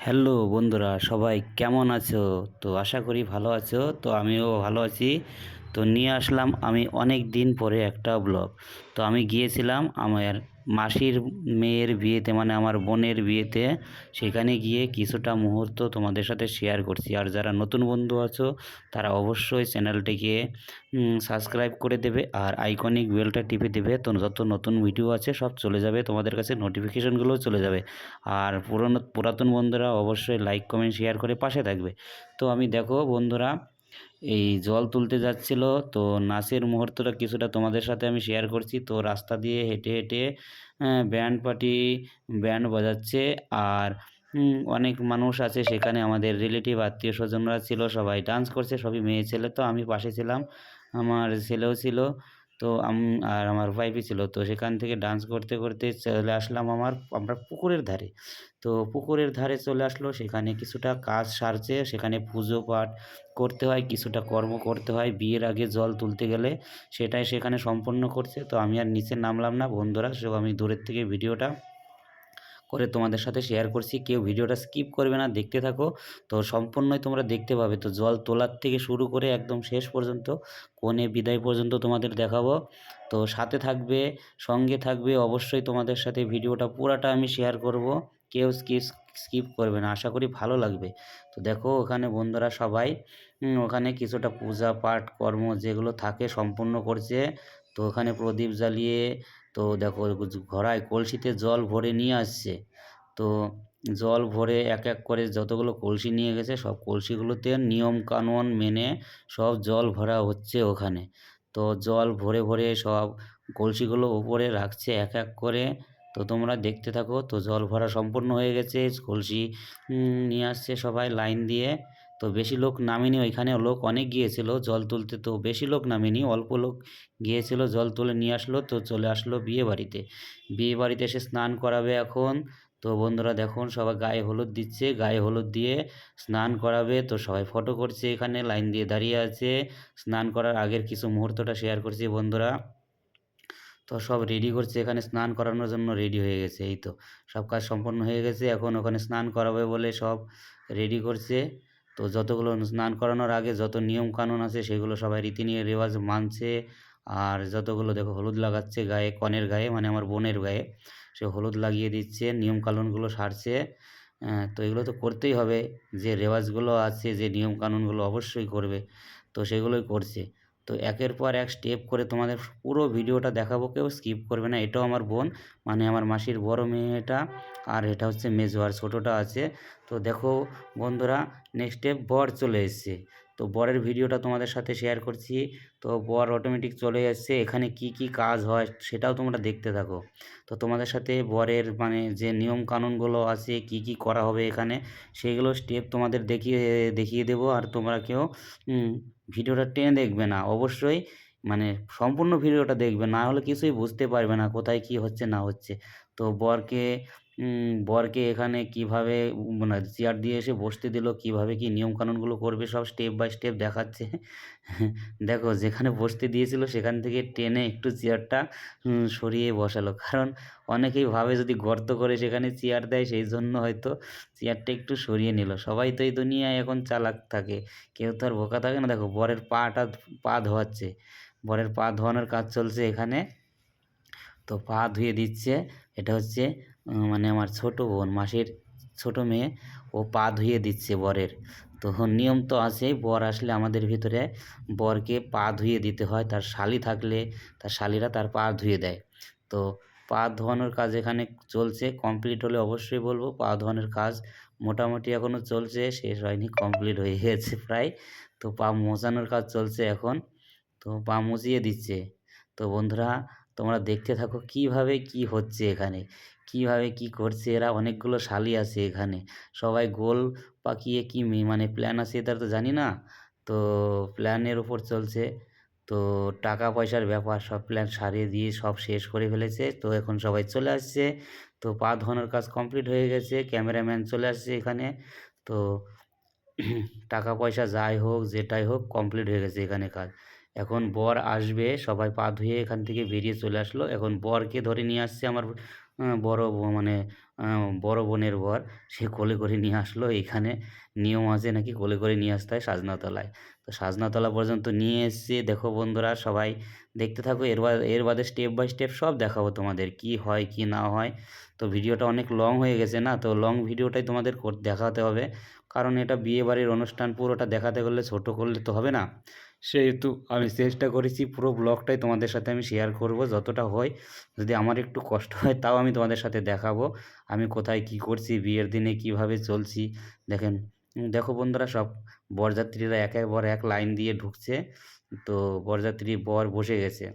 Hello বন্ধুরা, সবাই কেমন আছো? তো আশা করি ভালো আছো। তো আমিও ভালো আছি। তো নিয়ে আসলাম আমি অনেক দিন পরে একটা ব্লগ তো আমি গিয়েছিলাম আমার মাসির মেয়ের বিয়েতে মানে আমার বোনের বিয়েতে, সেখানে গিয়ে কিছুটা মুহূর্ত তোমাদের সাথে শেয়ার করছি। আর যারা নতুন বন্ধু আছো, তারা অবশ্যই চ্যানেলটিকে সাবস্ক্রাইব করে দেবে আর আইকনিক বেলটা টিপে দেবে। তো যত নতুন ভিডিও আছে, সব চলে যাবে, তোমাদের কাছে নোটিফিকেশনগুলোও চলে যাবে। আর পুরনো, পুরাতন বন্ধুরা অবশ্যই লাইক কমেন্ট শেয়ার করে পাশে থাকবে। তো আমি দেখো বন্ধুরা এই জল তুলতে যাচ্ছিল। তো নাচের মুহূর্তটা কিছুটা তোমাদের সাথে আমি শেয়ার করছি। তো রাস্তা দিয়ে হেঁটে হেঁটে ব্যান্ড পার্টি ব্যান্ড বাজাচ্ছে। আর অনেক মানুষ আছে সেখানে। আমাদের রিলেটিভ আত্মীয় স্বজনরা ছিল, সবাই ডান্স করছে, সবই মেয়ে ছেলে। তো আমি পাশে ছিলাম। আমার ছেলেও ছিল। তো আর আমার ওয়াইফই ছিল। তো সেখান থেকে ডান্স করতে করতে চলে আসলাম আমার, আমরা পুকুরের ধারে। তো পুকুরের ধারে চলে আসলো। সেখানে কিছুটা কাজ সারছে। সেখানে পুজো পাঠ করতে হয়, কিছুটা কর্ম করতে হয়। বিয়ের আগে জল তুলতে গেলে সেটাই সেখানে সম্পন্ন করছে। তো আমি আর নিচে নামলাম না বন্ধুরা। সব আমি দূরের থেকে ভিডিওটা করে তোমাদের সাথে শেয়ার করছি। কেউ ভিডিওটা স্কিপ করবে না, দেখতে থাকো। তো সম্পূর্ণই তোমরা দেখতে পাবে। তো জল তোলার থেকে শুরু করে একদম শেষ পর্যন্ত, কোণে বিদায় পর্যন্ত তোমাদের দেখাবো। তো সাথে থাকবে, সঙ্গে থাকবে, অবশ্যই তোমাদের সাথে ভিডিওটা পুরাটা আমি শেয়ার করব। কেউ স্কিপ স্কিপ করবে না, আশা করি ভালো লাগবে। তো দেখো, ওখানে বন্ধুরা সবাই ওখানে কিছুটা পূজা পাঠ, কর্ম যেগুলো থাকে সম্পূর্ণ করছে। তো ওখানে প্রদীপ জ্বালিয়ে তো দেখো ঘড়ায় কলসিতে জল ভরে নিয়ে আসছে। তো জল ভরে এক এক করে যতগুলো কলসি নিয়ে গেছে, সব কলসিগুলোতে নিয়ম কানুন মেনে সব জল ভরা হচ্ছে ওখানে। তো জল ভরে ভরে সব কলসিগুলো উপরে রাখছে এক এক করে। তো তোমরা দেখতে থাকো, তো জল ভরা সম্পূর্ণ হয়ে গেছে, কলসি নিয়ে আসছে সবাই লাইন দিয়ে। তো বেশি লোক নামেনি ওইখানে, লোক অনেক গিয়েছিল জল তুলতে। তো বেশি লোক নামেনি, অল্প লোক গিয়েছিল জল তুলে নিয়ে আসলো, তো চলে আসলো বিয়ে বাড়িতে। বিয়ে বাড়িতে এসে স্নান করাবে এখন। তো বন্ধুরা দেখুন, সবাই গায়ে হলুদ দিচ্ছে, গায়ে হলুদ দিয়ে স্নান করাবে। তো সবাই ফটো করছে এখানে, লাইন দিয়ে দাঁড়িয়ে আছে। স্নান করার আগের কিছু মুহূর্তটা শেয়ার করছি বন্ধুরা। তো সব রেডি করছে, এখানে স্নান করানোর জন্য রেডি হয়ে গেছে, এই তো। সব কাজ সম্পন্ন হয়ে গেছে, এখন ওখানে স্নান করাবে বলে সব রেডি করছে। তো যতগুলো স্নান করানোর আগে যত নিয়ম কানুন আছে সেগুলো সবাই রীতি নিয়ে রেওয়াজ মানছে। আর যতগুলো দেখো হলুদ লাগাচ্ছে গায়ে, কনের গায়ে মানে আমার বোনের গায়ে, সে হলুদ লাগিয়ে দিচ্ছে, নিয়ম কানুনগুলো সারছে। তো এগুলো তো করতেই হবে। যে রেওয়াজগুলো আছে, যে নিয়ম কানুনগুলো অবশ্যই করবে। তো সেগুলোই করছে। তো একের পর এক স্টেপ করে তোমাদের পুরো ভিডিওটা দেখাবো, কেউ স্কিপ করবে না। এটাও আমার বোন মানে আমার মাসির বড় মেয়েটা, আর এটা হচ্ছে মেজো, আর ছোটোটা আছে। তো দেখো বন্ধুরা নেক্সট স্টেপ বর চলে এসছে। তো বরের ভিডিওটা তোমাদের সাথে শেয়ার করছি। তো বর অটোমেটিক চলে এসছে, এখানে কি কি কাজ হয় সেটাও তোমরা দেখতে থাকো। তো তোমাদের সাথে বরের মানে যে নিয়ম কানুনগুলো আছে, কি কি করা হবে এখানে সেইগুলো স্টেপ তোমাদের দেখিয়ে দেখিয়ে দেবো। আর তোমরা কেউ ভিডিওটা টেনে দেখবে না। অবশ্যই মানে সম্পূর্ণ ভিডিওটা দেখবে, না হলে কিছুই বুঝতে পারবে না কোথায় কি হচ্ছে, না হচ্ছে। তো বরকে বরকে এখানে কীভাবে মানে চেয়ার দিয়ে এসে বসতে দিল, কীভাবে কি নিয়ম কানুনগুলো করবে সব স্টেপ বাই স্টেপ দেখাচ্ছে। দেখো, যেখানে বসতে দিয়েছিল সেখান থেকে টেনে একটু চেয়ারটা সরিয়ে বসালো। কারণ অনেকেই ভাবে যদি গর্ত করে সেখানে চেয়ার দেয়, সেই জন্য হয়তো চেয়ারটা একটু সরিয়ে নিল। সবাই তো এই দুনিয়ায় এখন চালাক থাকে। কেউ তো আর বোকা থাকে না। দেখো, বরের পাটা পা ধোয়াচ্ছে। বরের পা ধোয়ানোর কাজ চলছে এখানে। তো পা ধুয়ে দিচ্ছে। এটা হচ্ছে মানে আমার ছোট বোন, মাসির ছোট মেয়ে, ও পা ধুয়ে দিচ্ছে বরের। তো নিয়ম তো আছেই, বর আসলে আমাদের ভিতরে বরকে পা ধুয়ে দিতে হয়, তার শালি থাকলে তার শালিরা তার পা ধুয়ে দেয়। তো পা ধোয়ানোর কাজ এখানে চলছে কমপ্লিট হলে অবশ্যই বলব, পা ধোয়ানোর কাজ মোটামুটি এখনও চলছে, শেষ হয়নি কমপ্লিট হয়ে গেছে প্রায়। তো পা মোছানোর কাজ চলছে এখন। তো পা মুছিয়ে দিচ্ছে। তো বন্ধুরা তোমরা দেখতে থাকো কীভাবে কি হচ্ছে এখানে, কীভাবে কি করছে, এরা অনেকগুলো শালি আছে এখানে। সবাই গোল পাকিয়ে কি মানে প্ল্যান আছে তার তো জানি না। তো প্ল্যানের উপর চলছে। তো টাকা পয়সার ব্যাপার, সব প্ল্যান সারিয়ে দিয়ে সব শেষ করে ফেলেছে। তো এখন সবাই চলে আসছে। তো পা ধোয়ানোর কাজ কমপ্লিট হয়ে গেছে। ক্যামেরাম্যান চলে আসছে এখানে। তো টাকা পয়সা যাই হোক, যেটাই হোক কমপ্লিট হয়ে গেছে এখানে কাজ। এখন বর আসবে, সবাই পা ধুয়ে এখান থেকে বেরিয়ে চলে আসলো। এখন বরকে ধরে নিয়ে আসছে আমার বড় মানে বড় বোনের বর। সে কোলে করে নিয়ে আসলো এখানে। নিয়ম আছে নাকি কোলে করে নিয়ে আসতে হয় সাজনাতলায়। তো সাজনাতলা পর্যন্ত নিয়ে এসছে দেখো বন্ধুরা সবাই দেখতে থাকো। এর এর বাদে স্টেপ বাই স্টেপ সব দেখাবো তোমাদের কি হয় কি না হয়। তো ভিডিওটা অনেক লং হয়ে গেছে না? তো লং ভিডিওটাই তোমাদের দেখাতে হবে। কারণ এটা বিয়ে বাড়ির অনুষ্ঠান, পুরোটা দেখাতে গেলে ছোট করলে তো হবে না। সেহেতু আমি চেষ্টা করেছি পুরো ব্লগটাই তোমাদের সাথে আমি শেয়ার করব, যতটা হয়। যদি আমার একটু কষ্ট হয়, তাও আমি তোমাদের সাথে দেখাবো। আমি কোথায় কি করছি, বিয়ের দিনে কীভাবে চলছি। দেখেন দেখো বন্ধুরা সব বরযাত্রীরা একের পর এক লাইন দিয়ে ঢুকছে। তো বরযাত্রী বর বসে গেছে।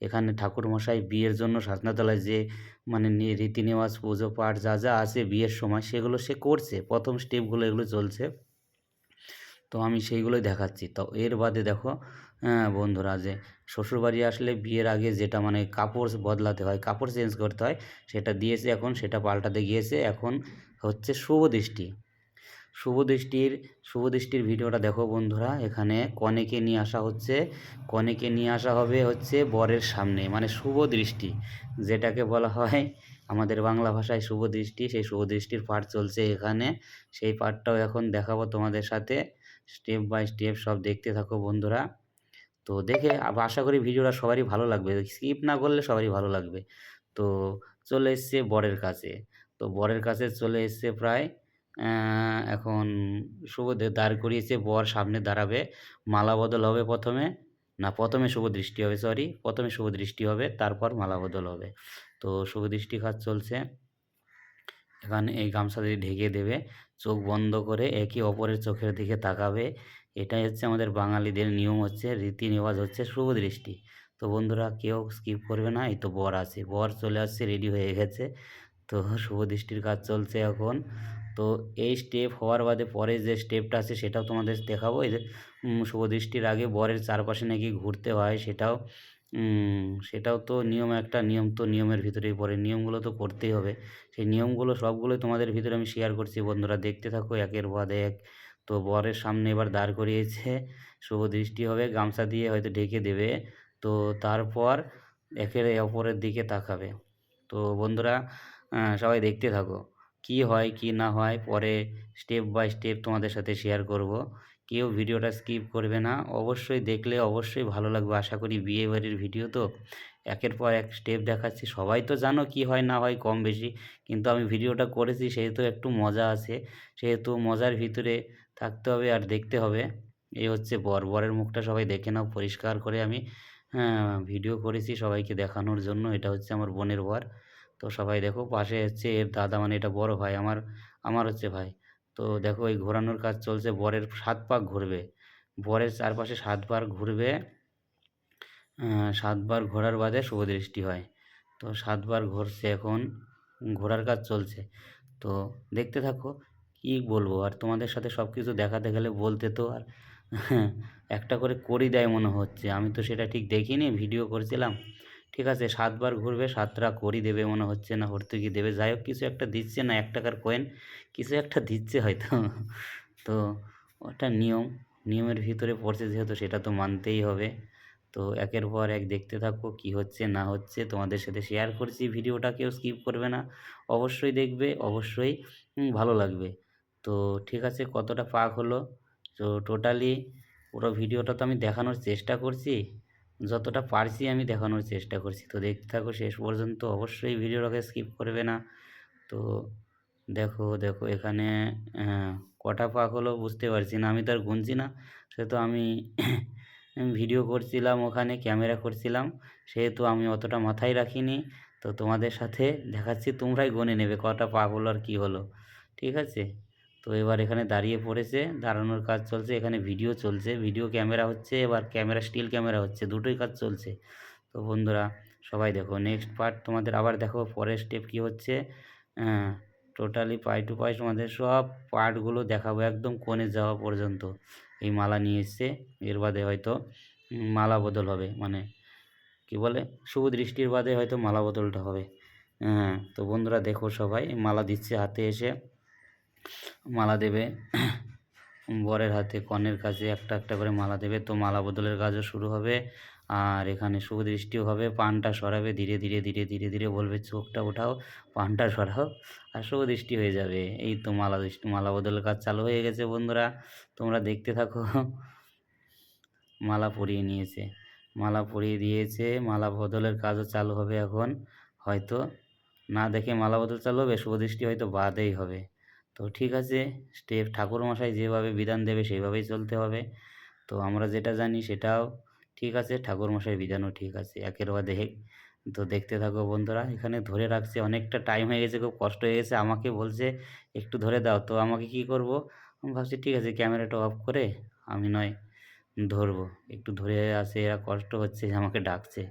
এখানে ঠাকুরমশাই বিয়ের জন্য সাজনাতলায় যে মানে নি- রীতি নেওয়াজ পুজো পাঠ যা যা আছে বিয়ের সময়, সেগুলো সে করছে। প্রথম স্টেপগুলো এগুলো চলছে। তো আমি সেইগুলোই দেখাচ্ছি। তো এর বাদে দেখো হ্যাঁ, বন্ধুরা যে শ্বশুরবাড়ি আসলে বিয়ের আগে যেটা মানে কাপড় বদলাতে হয় কাপড় চেঞ্জ করতে হয় সেটা দিয়েছে এখন সেটা পাল্টাতে গিয়েছে এখন হচ্ছে শুভ দৃষ্টি। শুভ দৃষ্টির শুভ দৃষ্টির ভিডিওটা দেখো বন্ধুরা এখানে কনেকে নিয়ে আসা হচ্ছে কনেকে নিয়ে আসা হবে হচ্ছে বরের সামনে মানে শুভ দৃষ্টি যেটাকে বলা হয় আমাদের বাংলা ভাষায় শুভ দৃষ্টি সেই শুভ দৃষ্টির পাঠ চলছে এখানে সেই পাঠটাও এখন দেখাবো তোমাদের সাথে। স্টেপ বাই স্টেপ সব দেখতে থাকো বন্ধুরা। তো দেখে আশা করি ভিডিওটা সবারই ভালো লাগবে। স্কিপ না করলে সবারই ভালো লাগবে। তো চলে এসছে বরের কাছে। তো বরের কাছে চলে এসছে প্রায় এখন শুভ দাঁড় করিয়েছে, বর সামনে দাঁড়াবে। মালা বদল হবে প্রথমে। না, প্রথমে শুভ দৃষ্টি হবে সরি প্রথমে শুভ দৃষ্টি হবে, তারপর মালা বদল হবে। তো শুভ দৃষ্টি কাজ চলছে। এখানে এই গামছা দিয়ে ঢেকে দেবে। চোখ বন্ধ করে একে অপরের চোখের দিকে তাকাবে। এটাই হচ্ছে আমাদের বাঙালিদের নিয়ম হচ্ছে রীতি নেওয়াজ হচ্ছে শুভ দৃষ্টি তো বন্ধুরা, কেউ স্কিপ করবে না, এই তো বর আছে। বর চলে আসছে রেডি হয়ে গেছে। তো শুভ দৃষ্টির কাজ চলছে এখন। তো এই স্টেপ হওয়ার বাদে পরে যে স্টেপটা আছে, সেটাও তোমাদের দেখাবো। এই যে শুভ দৃষ্টির আগে বরের চারপাশে নাকি ঘুরতে হয়, সেটাও সেটাও তো নিয়ম, একটা নিয়ম তো নিয়মের ভিতরেই পড়ে। নিয়মগুলো তো করতেই হবে। সেই নিয়মগুলো সবগুলোই তোমাদের ভিতরে আমি শেয়ার করছি। বন্ধুরা, দেখতে থাকো, একের বাদে এক। তো বরের সামনে এবার দাঁড় করিয়েছে। শুভ দৃষ্টি হবে, গামছা দিয়ে হয়তো ঢেকে দেবে। তো তারপর একের অপরের দিকে তাকাবে। তো বন্ধুরা সবাই দেখতে থাকো। কি হয়, কি না হয়, পরে স্টেপ বাই স্টেপ তোমাদের সাথে শেয়ার করব। কেউ ভিডিওটা স্কিপ করবে না। অবশ্যই দেখলে অবশ্যই ভালো লাগবে। আশা করি বিয়ে বাড়ির ভিডিও তো একের পর এক স্টেপ দেখাচ্ছি। সবাই তো জানো কি হয়, না হয় কম বেশি। কিন্তু আমি ভিডিওটা করেছি, সেহেতু একটু মজা আছে। সেহেতু মজার ভিতরে থাকতে হবে আর দেখতে হবে। এই হচ্ছে বর। বরের মুখটা সবাই দেখে নাও। পরিষ্কার করে আমি হ্যাঁ ভিডিও করেছি সবাইকে দেখানোর জন্য। এটা হচ্ছে আমার বোনের বর। তো সবাই দেখো পাশে হচ্ছে এর দাদা মানে এটা বড় ভাই, আমার আমার হচ্ছে ভাই। তো দেখো এই ঘোরানোর কাজ চলছে, বরের সাত পাক ঘুরবে। বরের চারপাশে সাতবার ঘুরবে সাতবার ঘোরার বাদে শুভ দৃষ্টি হয়। তো সাতবার ঘুরছে এখন, ঘোরার কাজ চলছে। তো দেখতে থাকো, কি বলব? আর তোমাদের সাথে সব কিছু দেখাতে গেলে বলতে তো আর একটা করে করি দেয় মনে হচ্ছে। আমি তো সেটা ঠিক দেখিনি, ভিডিও করছিলাম। ঠিক আছে, সাতবার ঘুরবে, সাতটা করি দেবে মনে হচ্ছে না হর্তুকি দেবে। যাই হোক, কিছু একটা দিচ্ছে না, এক টাকার কয়েন কিছু একটা দিচ্ছে হয়তো। তো ওটা নিয়ম, নিয়মের ভিতরে পড়ছে যেহেতু, সেটা তো মানতেই হবে। তো একের পর এক দেখতে থাকো, কি হচ্ছে, না হচ্ছে, তোমাদের সাথে শেয়ার করছি, ভিডিওটা কেউ স্কিপ করবে না। অবশ্যই দেখবে, অবশ্যই ভালো লাগবে। তো ঠিক আছে, কতটা পাক হলো? তো টোটালি পুরো ভিডিওটা তো আমি দেখানোর চেষ্টা করছি। যতটা পারছি আমি দেখানোর চেষ্টা করছি। তো দেখতে থাকো, শেষ পর্যন্ত অবশ্যই ভিডিওটাকে স্কিপ করবে না। তো দেখো দেখো, এখানে কটা পাক হলো বুঝতে পারছি না। আমি তো আর গুনছি না, সেহেতু আমি ভিডিও করছিলাম ওখানে, ক্যামেরা করছিলাম, সেহেতু আমি অতটা মাথায় রাখিনি। তো তোমাদের সাথে দেখাচ্ছি, তোমরাই গুনে নেবে কটা পাক হলো আর কী হলো। ঠিক আছে? তো এবার এখানে দাঁড়িয়ে পড়েছে, দাঁড়ানোর কাজ চলছে, এখানে ভিডিও চলছে ভিডিও ক্যামেরা হচ্ছে, এবার ক্যামেরা স্টিল ক্যামেরা হচ্ছে, দুটোই কাজ চলছে। তো বন্ধুরা, সবাই দেখো নেক্সট পার্ট তোমাদের আবার দেখো পরের স্টেপ কী হচ্ছে। টোটালি পাই টু পাই তোমাদের সব পার্টগুলো দেখাবো, একদম কোণে যাওয়া পর্যন্ত। এই মালা নিয়ে এসছে, এর বাদে হয়তো মালা বদল হবে মানে কি বলে, শুভ দৃষ্টির বাদে হয়তো মালা বদলটা হবে। হ্যাঁ তো বন্ধুরা দেখো সবাই মালা দিচ্ছে হাতে এসে। মালা দেবে। বরের হাতে কনের কাছে একটা একটা করে মালা দেবে। তো মালা বদলের কাজও শুরু হবে। আর এখানে শুভ দৃষ্টিও হবে। পানটা সরাবে। ধীরে ধীরে ধীরে ধীরে ধীরে বলবে, চোখটা ওঠাও, পানটা সরাও, আর শুভ দৃষ্টি হয়ে যাবে। এই তো মালা দৃষ্টি, মালা বদলের কাজ চালু হয়ে গেছে বন্ধুরা। তোমরা দেখতে থাকো। মালা পরিয়ে নিয়েছে। মালা পরিয়ে দিয়েছে। মালা বদলের কাজও চালু হবে এখন। হয়তো না দেখে মালা বদল চালু হবে শুভ দৃষ্টি হয়তো বাদেই হবে। তো ঠিক আছে, স্টেপ ঠাকুরমশাই যেভাবে বিধান দেবে সেইভাবেই চলতে হবে। তো আমরা যেটা জানি সেটাও ঠিক আছে, ঠাকুরমশাই বিধানও ঠিক আছে, একের বাদে তো দেখতে থাকো বন্ধুরা, এখানে ধরে রাখছে, অনেকটা টাইম হয়ে গেছে, খুব কষ্ট হয়ে গেছে। আমাকে বলছে, একটু ধরে দাও। তো আমাকে কি করব? আমি ভাবছি, ঠিক আছে ক্যামেরাটা অফ করে আমি নয়, ধরবো। একটু ধরে আছে, এরা কষ্ট হচ্ছে, আমাকে ডাকছে।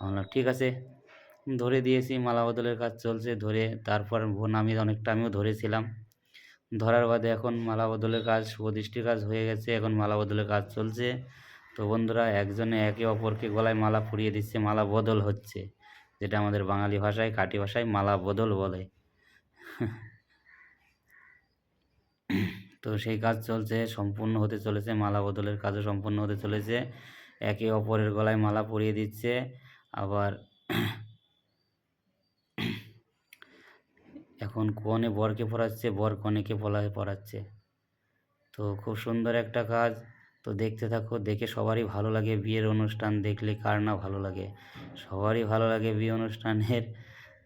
বললাম, ঠিক আছে। ধরে দিয়েছি, মালা বদলের কাজ চলছে, ধরে তারপর বোন আমি অনেকটা আমিও ধরেছিলাম। ধরার বাদে এখন মালা বদলের কাজ শুভদৃষ্টির কাজ হয়ে গেছে, এখন মালা বদলের কাজ চলছে। তো বন্ধুরা, একজনে একে অপরকে গলায় মালা পরিয়ে দিচ্ছে মালা বদল হচ্ছে, যেটা আমাদের বাঙালি ভাষায়, কাটি ভাষায় মালা বদল বলে। তো সেই কাজ চলছে, সম্পূর্ণ হতে চলেছে মালা বদলের কাজও সম্পূর্ণ হতে চলেছে। একে অপরের গলায় মালা পরিয়ে দিচ্ছে, আবার এখন কনে বরকে পড়াচ্ছে, বর কনেকে পলায় পড়াচ্ছে। তো খুব সুন্দর একটা কাজ। তো দেখতে থাকো, দেখে সবারই ভালো লাগে বিয়ের অনুষ্ঠান, দেখলে কার না ভালো লাগে। সবারই ভালো লাগে বিয়ে অনুষ্ঠানের।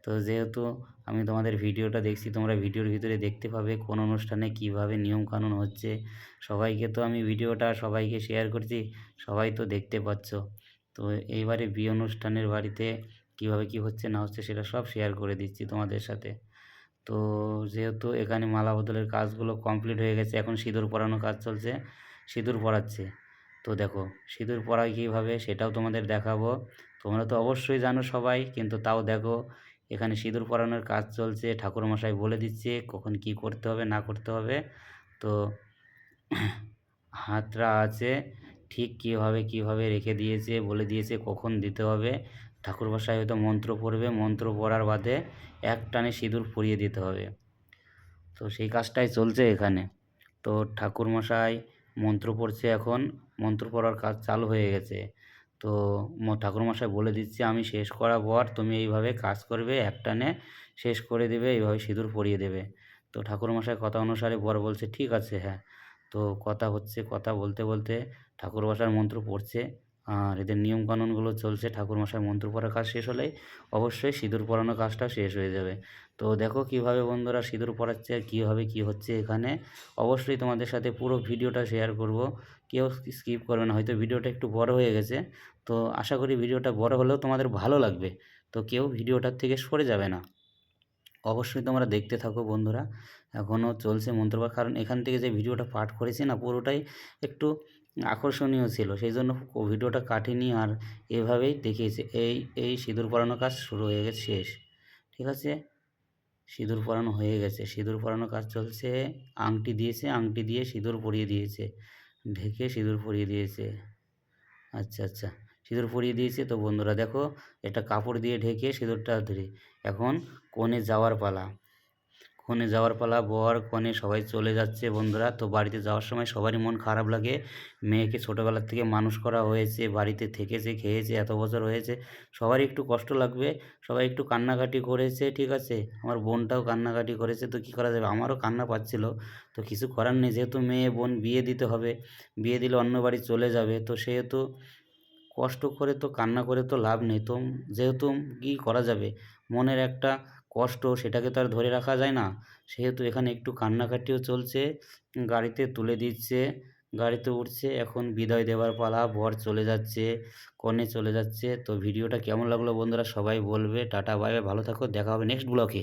তো যেহেতু আমি তোমাদের ভিডিওটা দেখছি, তোমরা ভিডিওর ভিতরে দেখতে পাবে কোন অনুষ্ঠানে কীভাবে নিয়মকানুন হচ্ছে। সবাইকে তো আমি ভিডিওটা সবাইকে শেয়ার করছি, সবাই তো দেখতে পাচ্ছ। তো এইবারে বিয়ে অনুষ্ঠানের বাড়িতে কীভাবে কি হচ্ছে, না হচ্ছে, সেটা সব শেয়ার করে দিচ্ছি তোমাদের সাথে। তো যেহেতু এখানে মালা বদলের কাজগুলো কমপ্লিট হয়ে গেছে, এখন সিঁদুর পরানোর কাজ চলছে, সিঁদুর পরাচ্ছে। তো দেখো, সিঁদুর পরায় কীভাবে সেটাও তোমাদের দেখাবো। তোমরা তো অবশ্যই জানো সবাই, কিন্তু তাও দেখো, এখানে সিঁদুর পরানোর কাজ চলছে, ঠাকুরমশাই বলে দিচ্ছে কখন কি করতে হবে, না করতে হবে। তো হাতরা আছে, ঠিক কীভাবে কীভাবে রেখে দিয়েছে, বলে দিয়েছে কখন দিতে হবে। ঠাকুরমশাই হয়তো মন্ত্র পড়বে, মন্ত্র পড়ার বাদে এক টানে সিঁদুর পরিয়ে দিতে হবে। তো সেই কাজটাই চলছে এখানে। তো ঠাকুরমশাই মন্ত্র পড়ছে এখন, মন্ত্র পড়ার কাজ চালু হয়ে গেছে। তো ঠাকুরমশাই বলে দিচ্ছে, আমি শেষ করার পর তুমি এইভাবে কাজ করবে, এক টানে শেষ করে দেবে, এইভাবে সিঁদুর পরিয়ে দেবে। তো ঠাকুরমশাই কথা অনুসারে বর বলছে, ঠিক আছে হ্যাঁ। তো কথা হচ্ছে, কথা বলতে বলতে ঠাকুরমশার মন্ত্র পড়ছে। আর এদের নিয়মকানুনগুলো চলছে, ঠাকুরমশাই মন্ত্র পড়ার কাজ শেষ হলেই অবশ্যই সিঁদুর পরানোর কাজটা শেষ হয়ে যাবে। তো দেখো কীভাবে বন্ধুরা সিঁদুর পরাচ্ছে আর কীভাবে কী হচ্ছে এখানে। অবশ্যই তোমাদের সাথে পুরো ভিডিওটা শেয়ার করব। কেউ স্কিপ করবে না, হয়তো ভিডিওটা একটু বড় হয়ে গেছে। তো আশা করি ভিডিওটা বড় হলেও তোমাদের ভালো লাগবে। তো কেউ ভিডিওটার থেকে সরে যাবে না। অবশ্যই তোমরা দেখতে থাকো বন্ধুরা। এখনও চলছে মন্ত্রপাঠ কারণ এখান থেকে যে ভিডিওটা পাঠ করেছি না পুরোটাই একটু আকর্ষণীয় ছিল। সেই জন্য ভিডিওটা কাটিনি আর এভাবেই দেখিয়েছে। এই এই সিঁদুর পরানো কাজ শুরু হয়ে গেছে, শেষ। ঠিক আছে? সিঁদুর পরানো হয়ে গেছে। সিঁদুর পরানো কাজ চলছে। আংটি দিয়েছে, আংটি দিয়ে সিঁদুর পরিয়ে দিয়েছে। ঢেকে সিঁদুর পরিয়ে দিয়েছে। আচ্ছা আচ্ছা। সিঁদুর পরিয়ে দিয়েছে তো বন্ধুরা দেখো এটা কাপড় দিয়ে ঢেকে সিঁদুরটা ধরে। এখন কোণে যাওয়ার পালা। কনে যাওয়ার পালা, বর কনে সবাই চলে যাচ্ছে বন্ধুরা। তো বাড়িতে যাওয়ার সময় সবারই মন খারাপ লাগে। মেয়েকে ছোটোবেলার থেকে মানুষ করা হয়েছে, বাড়িতে থেকেছে, খেয়েছে, এত বছর হয়েছে। সবারই একটু কষ্ট লাগবে, সবাই একটু কান্নাকাটি করেছে, ঠিক আছে? আমার বোনটাও কান্নাকাটি করেছে, তো কী করা যাবে? আমারও কান্না পাচ্ছিল। তো কিছু করার নেই, যেহেতু মেয়ে, বোন বিয়ে দিতে হবে, বিয়ে দিলে অন্য বাড়ি চলে যাবে। তো সেহেতু কষ্ট করে তো কান্না করে তো লাভ নেই। তো যেহেতু কী করা যাবে? মনের একটা কষ্ট সেটাকে তো আর ধরে রাখা যায় না। সেহেতু এখানে একটু কান্নাকাটিও চলছে, গাড়িতে তুলে দিচ্ছে, গাড়িতে উঠছে, এখন বিদায় দেওয়ার পালা, ভর চলে যাচ্ছে, কনে চলে যাচ্ছে। তো ভিডিওটা কেমন লাগল বন্ধুরা সবাই বলবে। টাটা, বাই বাই, ভালো থাকো, দেখা হবে নেক্সট ব্লগে